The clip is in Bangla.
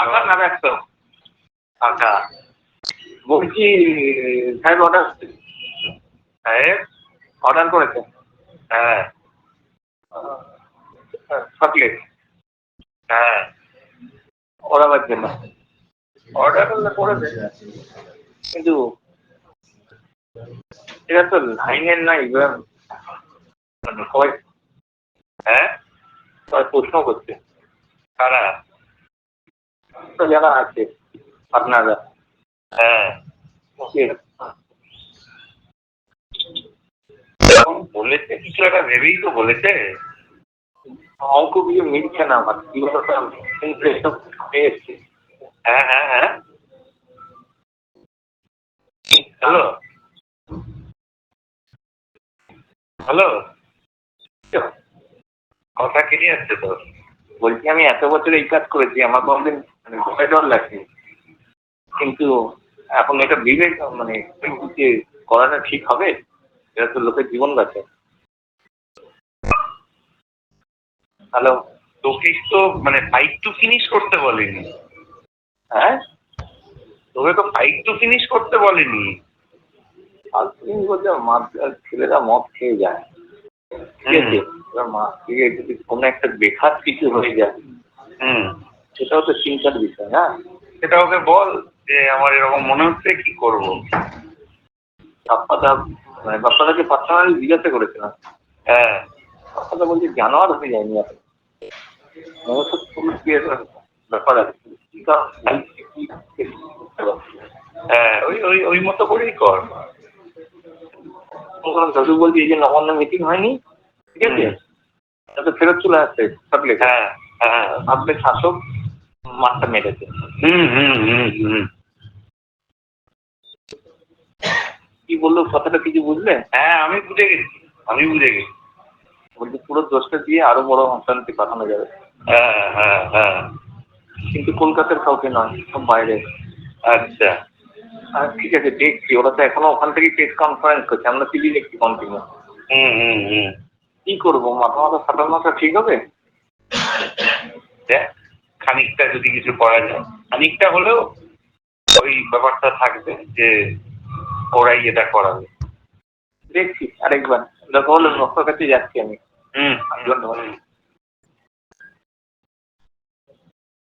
আঠার না একশো আচ্ছা বলছি, সাহেব অর্ডার সাহেব অর্ডার করেছেন হ্যাঁ। চকলেট হ্যাঁ। ওরা জন্য অর্ডার করলে দেবে কিন্তু এটা তো লাইনের নাই মানে সবাই হ্যাঁ? সবাই প্রশ্ন করছে। কারা? তো যারা আছে আপনারা হ্যাঁ। বলেছে কিছু একটা ভেবেই তো বলেছে। অঙ্ক কিছু মিলছে না আমার। হ্যাঁ হ্যাঁ হ্যাঁ। হ্যালো। হ্যালো। কথা কেটে যাচ্ছে তো। বলছি আমি এত বছর এই কাজ করেছি আমার কোনদিন মানে ভয় ডর লাগছে। কিন্তু এখন এটা বিবেক মানে যে করাটা ঠিক হবে এটা তো লোকের জীবন বাঁচে হ্যালো তোকে তো মানে ফাইট টু ফিনিশ করতে বলেনি। হ্যাঁ? তোকে তো ফাইট টু ফিনিশ করতে বলেনি। ছেলেরা মদ খেয়ে যায়। ঠিক আছে? মা থেকে যদি কোনো একটা বেখাত কিছু হয়ে যায়। হুম। সেটাও তো চিন্তার বিষয় না সেটা ওকে বল যে আমার এরকম মনে হচ্ছে কি করব? বাপ্পাদা মানে বাপ্পাদাকে পার্সোনালি জিজ্ঞাসা করেছিলাম। হ্যাঁ। বাপ্পাদা বলছে জানোয়ার হয়ে যায়নি পুরুষ বিয়ের ব্যাপার আছে। হ্যাঁ ওই ওই ওই মতো করেই কর। দাদু বলছি এই যে নবান্ন মিটিং হয়নি? ঠিক আছে? ফেরত চলে আসছে হ্যাঁ হ্যাঁ। ভাবলে শাসক। মাঠটা মেরেছে। কি বলল? কথাটা কিছু বুঝলে? হ্যাঁ আমি বুঝে গেছি। আমি বুঝে গেছি। বলছি পুরো দোষটা দিয়ে আরও বড় অশান্তি পাঠানো যাবে। হ্যাঁ হ্যাঁ হ্যাঁ। কিন্তু কলকাতার কাউকে নয় সব বাইরে। আচ্ছা। ঠিক আছে দেখছি। ওরা তো এখনও ওখান থেকে প্রেস কনফারেন্স করছে। আমরা টিভি দেখছি কন্টিনিউ হুম হুম হুম। কি করব? মাথা মাথা ফাটানোটা ঠিক হবে? দেখ খানিকটা যদি কিছু করা যায় খানিকটা হলেও ওই ব্যাপারটা থাকবে যে ওরাই এটা করাবে। দেখছি আরেকবার। যত হলে নকশার কাছে যাচ্ছি আমি। হম। ধন্যবাদ।